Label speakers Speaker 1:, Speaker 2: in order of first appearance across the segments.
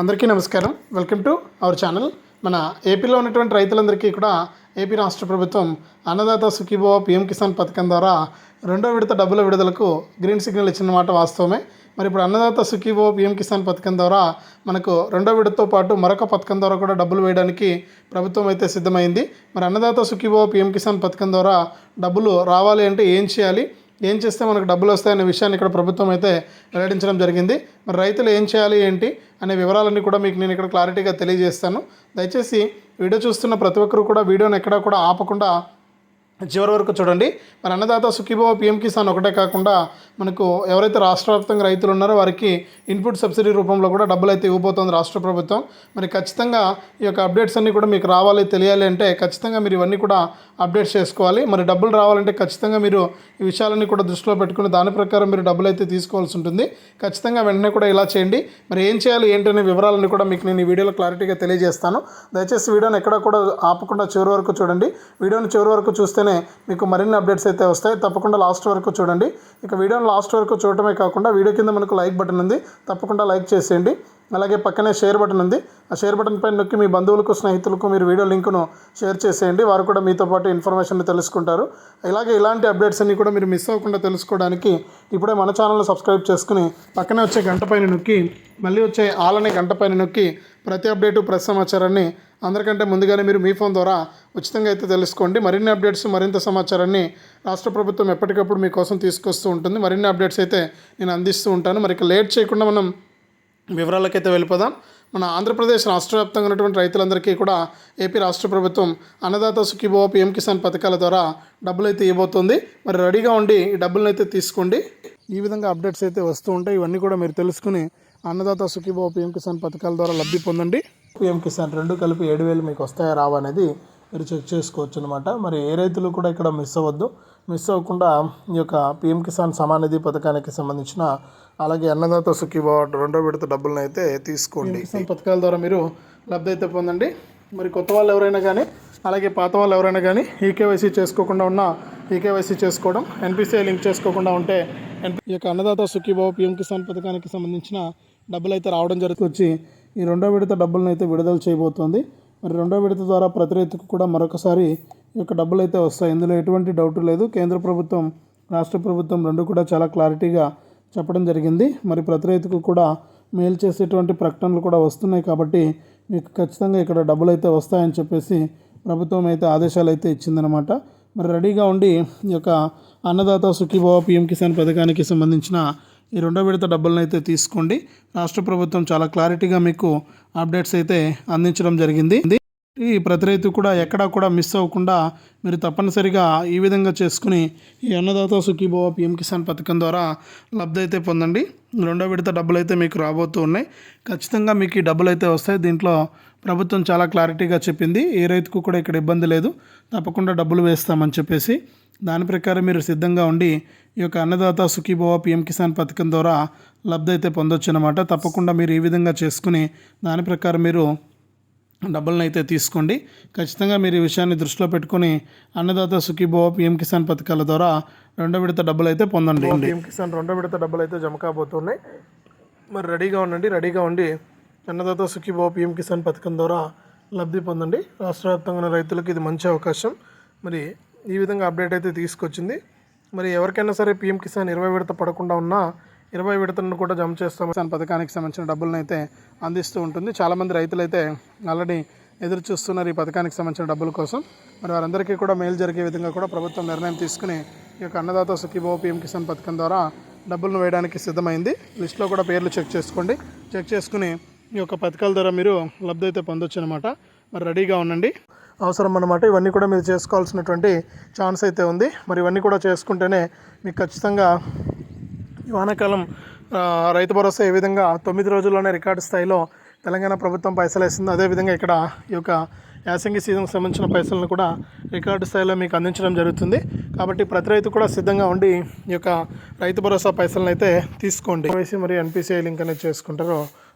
Speaker 1: అందరికీ నమస్కారం. Welcome to our channel మన ఏపీలో ఉన్నటువంటి రైతులందరికీ కూడా ఏపీ రాష్ట్ర ప్రభుత్వం అన్నదాత సుఖీభవ పిఎం కిసాన్ పథకం ద్వారా రెండో విడత డబ్బుల విడుదలకు గ్రీన్ సిగ్నల్ ఇచ్చిన మాట వాస్తవమే. మరి ఇప్పుడు అన్నదాత సుఖీభవ పిఎం కిసాన్ పథకం ద్వారా మనకు రెండో విడతతో పాటు మరొక పథకం ద్వారా కూడా డబ్బులు వేయడానికి ప్రభుత్వం అయితే సిద్ధమైంది. మరి అన్నదాత సుఖీభవ పిఎం కిసాన్ పథకం ద్వారా డబ్బులు రావాలి అంటే ఏం చేయాలి? ఏం చేస్తే మనకు డబ్బులు వస్తాయనే విషయాన్ని ఇక్కడ ప్రభుత్వం అయితే వెల్లడించడం జరిగింది. మరి రైతులు ఏం చేయాలి ఏంటి అనే వివరాలన్నీ కూడా మీకు నేను ఇక్కడ క్లారిటీగా తెలియజేస్తాను. దయచేసి వీడియో చూస్తున్న ప్రతి ఒక్కరు కూడా వీడియోని ఎక్కడా కూడా ఆపకుండా చివరి వరకు చూడండి. మరి అన్నదాత సుఖీభావ పిఎం కిసాన్ ఒకటే కాకుండా మనకు ఎవరైతే రాష్ట్ర వ్యాప్తంగా రైతులు ఉన్నారో వారికి ఇన్పుట్ సబ్సిడీ రూపంలో కూడా డబ్బులు అయితే ఇవ్వబోతోంది రాష్ట్ర ప్రభుత్వం. మరి ఖచ్చితంగా ఈ యొక్క అప్డేట్స్ అన్నీ కూడా మీకు రావాలి తెలియాలి అంటే ఖచ్చితంగా మీరు ఇవన్నీ కూడా అప్డేట్స్ చేసుకోవాలి. మరి డబ్బులు రావాలంటే ఖచ్చితంగా మీరు ఈ విషయాలన్నీ కూడా దృష్టిలో పెట్టుకుని దాని ప్రకారం మీరు డబ్బులు అయితే తీసుకోవాల్సి ఉంటుంది. ఖచ్చితంగా వెంటనే కూడా ఇలా చేయండి. మరి ఏం చేయాలి ఏంటనే వివరాలన్నీ కూడా మీకు నేను ఈ వీడియోలో క్లారిటీగా తెలియజేస్తాను. దయచేసి వీడియోని ఎక్కడ కూడా ఆపకుండా చివరి వరకు చూడండి. వీడియోని చివరి వరకు చూస్తేనే మీకు మరిన్ని అప్డేట్స్ అయితే వస్తాయి. తప్పకుండా లాస్ట్ వరకు చూడండి. ఇక వీడియోని లాస్ట్ వరకు చూడటమే కాకుండా వీడియో కింద మనకు లైక్ బటన్ ఉంది. తప్పకుండా లైక్ చేసేయండి. అలాగే పక్కనే షేర్ బటన్ ఉంది. ఆ షేర్ బటన్ పైన నొక్కి మీ బంధువులకు స్నేహితులకు మీరు వీడియో లింకును షేర్ చేసేయండి. వారు కూడా మీతో పాటు ఇన్ఫర్మేషన్ తెలుసుకుంటారు. ఇలాగే ఇలాంటి అప్డేట్స్ అన్ని కూడా మీరు మిస్ అవ్వకుండా తెలుసుకోవడానికి ఇప్పుడే మన ఛానల్ని సబ్స్క్రైబ్ చేసుకుని పక్కనే వచ్చే గంట పైన నొక్కి మళ్ళీ వచ్చే ఆలనే గంట పైన నొక్కి ప్రతి అప్డేటు ప్రతి సమాచారాన్ని అందరికంటే ముందుగానే మీరు మీ ఫోన్ ద్వారా ఉచితంగా అయితే తెలుసుకోండి. మరిన్ని అప్డేట్స్ మరింత సమాచారాన్ని రాష్ట్ర ప్రభుత్వం ఎప్పటికప్పుడు మీకోసం తీసుకొస్తూ ఉంటుంది. మరిన్ని అప్డేట్స్ అయితే నేను అందిస్తూ ఉంటాను. మరి ఇక లేట్ చేయకుండా మనం వివరాలకైతే వెళ్ళిపోదాం. మన ఆంధ్రప్రదేశ్ రాష్ట్ర వ్యాప్తంగా ఉన్నటువంటి రైతులందరికీ కూడా ఏపీ రాష్ట్ర ప్రభుత్వం అన్నదాత సుఖీభవ పిఎం కిసాన్ పథకాల ద్వారా డబ్బులు అయితే ఇవ్వబోతుంది. మరి రెడీగా ఉండి ఈ డబ్బులను అయితే తీసుకోండి. ఈ విధంగా అప్డేట్స్ అయితే వస్తూ ఉంటాయి. ఇవన్నీ కూడా మీరు తెలుసుకుని అన్నదాత సుఖీభవ పిఎం కిసాన్ పథకాల ద్వారా లబ్ధి పొందండి. పిఎం కిసాన్ రెండు కలిపి ఏడు వేలు మీకు వస్తాయా రావా అనేది మీరు చెక్ చేసుకోవచ్చు అనమాట మరి ఏ రైతులు కూడా ఇక్కడ మిస్ అవ్వద్దు. మిస్ అవ్వకుండా ఈ యొక్క పిఎం కిసాన్ సమానిధి పథకానికి సంబంధించిన అలాగే అన్నదాత సుఖీభావ రెండో విడత డబ్బులను అయితే తీసుకోండి కిసాన్ పథకాల ద్వారా మీరు లబ్ధి అయితే పొందండి. మరి కొత్త వాళ్ళు ఎవరైనా కానీ అలాగే పాత వాళ్ళు ఎవరైనా కానీ ఈకేవైసీ చేసుకోకుండా ఉన్న ఈకేవైసీ చేసుకోవడం ఎన్పిసిఐ లింక్ చేసుకోకుండా ఉంటే ఈ యొక్క అన్నదాత సుఖీభావ పిఎం కిసాన్ పథకానికి సంబంధించిన డబ్బులు అయితే రావడం జరుగుతుంది. ఈ రెండో విడత డబ్బులను అయితే విడుదల చేయబోతోంది. మరి రెండో విడత ద్వారా ప్రతి రైతుకు కూడా మరొకసారి యొక్క డబ్బులు అయితే వస్తాయి. ఇందులో ఎటువంటి డౌట్ లేదు. కేంద్ర ప్రభుత్వం రాష్ట్ర ప్రభుత్వం రెండు కూడా చాలా క్లారిటీగా చెప్పడం జరిగింది. మరి ప్రతి రైతుకు కూడా మేలు చేసేటువంటి ప్రకటనలు కూడా వస్తున్నాయి కాబట్టి మీకు ఖచ్చితంగా ఇక్కడ డబ్బులు అయితే వస్తాయని చెప్పేసి ప్రభుత్వం అయితే ఆదేశాలు అయితే ఇచ్చిందనమాట మరి రెడీగా ఉండి ఈ యొక్క అన్నదాత సుఖీభావ పిఎం కిసాన్ పథకానికి సంబంధించిన ఈ రెండో విడత డబ్బులను అయితే తీసుకోండి. రాష్ట్ర ప్రభుత్వం చాలా క్లారిటీగా మీకు అప్డేట్స్ అయితే అందించడం జరిగింది. ఈ ప్రతి రైతు కూడా ఎక్కడా కూడా మిస్ అవ్వకుండా మీరు తప్పనిసరిగా ఈ విధంగా చేసుకుని ఈ అన్నదాత సుఖీభవ పిఎం కిసాన్ పథకం ద్వారా లబ్ధి అయితే పొందండి. రెండో విడత డబ్బులు అయితే మీకు రాబోతూ ఉన్నాయి. ఖచ్చితంగా మీకు ఈ డబ్బులు అయితే వస్తాయి. దీంట్లో ప్రభుత్వం చాలా క్లారిటీగా చెప్పింది. ఏ రైతుకు కూడా ఇక్కడ ఇబ్బంది లేదు. తప్పకుండా డబ్బులు వేస్తామని చెప్పేసి దాని ప్రకారం మీరు సిద్ధంగా ఉండి ఈ యొక్క అన్నదాత సుఖీభవ పిఎం కిసాన్ పథకం ద్వారా లబ్ధి అయితే పొందొచ్చు అనమాట తప్పకుండా మీరు ఈ విధంగా చేసుకుని దాని ప్రకారం మీరు డబ్బులను అయితే తీసుకోండి. ఖచ్చితంగా మీరు ఈ విషయాన్ని దృష్టిలో పెట్టుకుని అన్నదాత సుఖీభవ పిఎం కిసాన్ పథకాల ద్వారా రెండో విడత డబ్బులు అయితే పొందండి పిఎం కిసాన్ రెండో విడత డబ్బులు అయితే జమ కాబోతున్నాయి. మరి రెడీగా ఉండండి రెడీగా ఉండి అన్నదాత సుఖీభవ పిఎం కిసాన్ పథకం ద్వారా లబ్ధి పొందండి. రాష్ట్ర వ్యాప్తంగా ఉన్న రైతులకు ఇది మంచి అవకాశం. మరి ఈ విధంగా అప్డేట్ అయితే తీసుకొచ్చింది. మరి ఎవరికైనా సరే పిఎం కిసాన్ ఇరవై విడత పడకుండా ఉన్నా ఇరవై విడతలను కూడా జమ చేస్తాం పథకానికి సంబంధించిన డబ్బులను అయితే అందిస్తూ ఉంటుంది. చాలామంది రైతులు అయితే ఆల్రెడీ ఎదురు చూస్తున్నారు ఈ పథకానికి సంబంధించిన డబ్బుల కోసం. మరి వారందరికీ కూడా మేలు జరిగే విధంగా కూడా ప్రభుత్వం నిర్ణయం తీసుకుని ఈ యొక్క అన్నదాత సుఖీభవ పిఎం కిసాన్ పథకం ద్వారా డబ్బులను వేయడానికి సిద్ధమైంది. లిస్ట్లో కూడా పేర్లు చెక్ చేసుకోండి. చెక్ చేసుకుని ఈ యొక్క పథకాల ద్వారా మీరు లబ్ధి అయితే పొందొచ్చు అనమాట మరి రెడీగా ఉండండి. అవసరం అన్నమాట. ఇవన్నీ కూడా మీరు చేసుకోవాల్సినటువంటి ఛాన్స్ అయితే ఉంది. మరి ఇవన్నీ కూడా చేసుకుంటేనే మీకు ఖచ్చితంగా ఈ వానాకాలం రైతు భరోసా ఏ విధంగా తొమ్మిది రోజుల్లోనే రికార్డు స్థాయిలో తెలంగాణ ప్రభుత్వం పైసలు వేసింది అదేవిధంగా ఇక్కడ ఈ యొక్క యాసంగి సీజన్కి సంబంధించిన పైసలను కూడా రికార్డు స్థాయిలో మీకు అందించడం జరుగుతుంది. కాబట్టి ప్రతి రైతు కూడా సిద్ధంగా ఉండి ఈ యొక్క రైతు భరోసా పైసలను అయితే తీసుకోండి. కేవైసీ మరియు ఎన్పిసిఐ లింక్ అనేది చేసుకుంటారో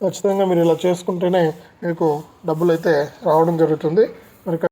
Speaker 2: ఖచ్చితంగా మీరు ఇలా చేసుకుంటేనే మీకు డబ్బులు అయితే రావడం జరుగుతుంది.